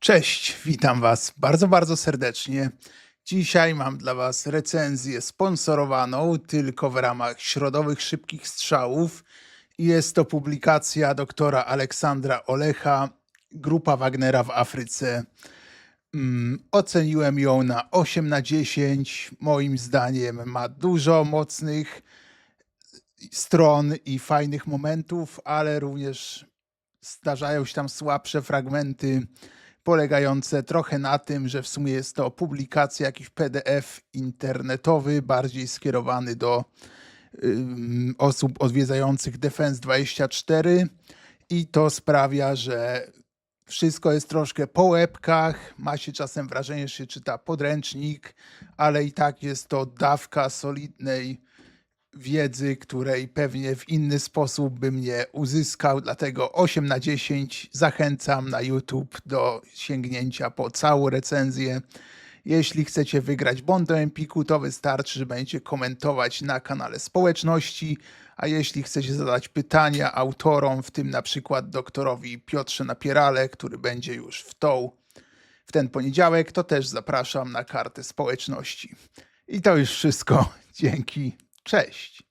Cześć, witam Was bardzo, bardzo serdecznie. Dzisiaj mam dla Was recenzję sponsorowaną tylko w ramach środowych szybkich strzałów. Jest to publikacja doktora Aleksandra Olecha, Grupa Wagnera w Afryce. Mm, Oceniłem ją na 8 na 10. Moim zdaniem ma dużo mocnych stron i fajnych momentów, ale również zdarzają się tam słabsze fragmenty, polegające trochę na tym, że w sumie jest to publikacja, jakiś PDF internetowy, bardziej skierowany do osób odwiedzających Defense 24 i to sprawia, że wszystko jest troszkę po łebkach, ma się czasem wrażenie, że się czyta podręcznik, ale i tak jest to dawka solidnej wiedzy, której pewnie w inny sposób bym nie uzyskał, dlatego 8 na 10 zachęcam na YouTube do sięgnięcia po całą recenzję. Jeśli chcecie wygrać bon do Empiku, to wystarczy, że będziecie komentować na kanale społeczności, a jeśli chcecie zadać pytania autorom, w tym na przykład doktorowi Piotrze Napierale, który będzie już w tą w ten poniedziałek, to też zapraszam na kartę społeczności. I to już wszystko. Dzięki. Cześć.